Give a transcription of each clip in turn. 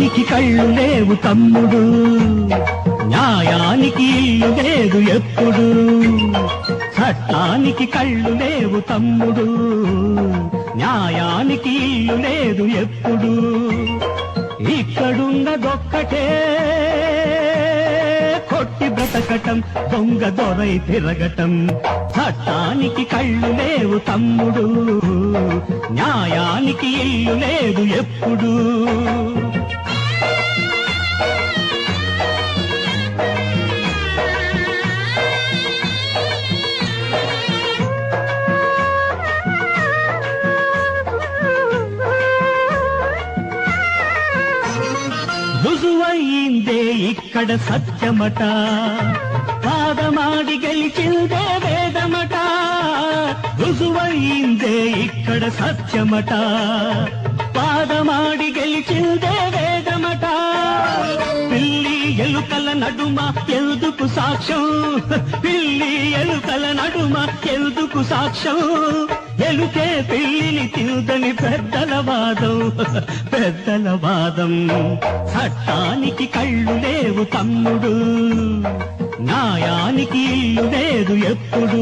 న్యాయానికి కళ్ళు లేవు తమ్ముడు. న్యాయానికి ఇల్లు లేదు ఎప్పుడు. చట్టానికి కళ్ళు లేవు తమ్ముడు. న్యాయానికి ఇల్లు లేదు ఎప్పుడు. ఇక్కడున్నదొక్కటే. కొట్టి బ్రతకటం దొంగ దొరై తిరగటం. చట్టానికి కళ్ళు లేవు తమ్ముడు. న్యాయానికి ఇల్లు లేదు ఎప్పుడు. రుజువయిందే ఇక్కడ సత్యమట. పాదమాడి గెలిచిందే వేదమట. రుజువయిందే ఇక్కడ సత్యమట. పాదమాడి గెలిచిందే వేదమట. పిల్లి ఎలుకల నడుమ ఎందుకు సాక్ష్యం? పిల్లి ఎలుకల నడుమ ఎందుకు సాక్ష్యం? ఎలుకే పిల్లిని తిరుదని పెద్దల వాదం పెద్దల వాదం. చట్టానికి కళ్ళు లేవు తమ్ముడు న్యాయానికి ఇల్లు లేదు ఎప్పుడు.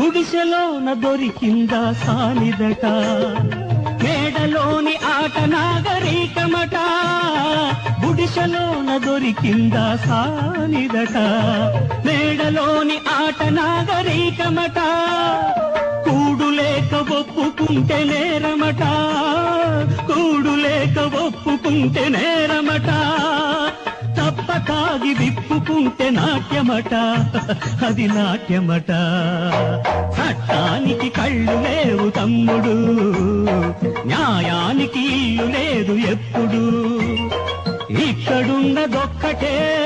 గుడిసెలోన దొరికిందా సానిదట మేడలోని ఆట నాగరికమట. దిశలోన దొరికిందా సానిదట. మేడలోని ఆట నాగరికమట. కూడు లేక ఒప్పుకుంటే నేరమట. కూడు లేక ఒప్పుకుంటే నేరమట. తప్పకాగి విప్పుకుంటే నాట్యమట. అది నాట్యమట. చట్టానికి కళ్ళు లేవు తమ్ముడు. న్యాయానికి ఇల్లు లేదు ఎప్పుడు. ఇక్కడున్నదొక్కటే.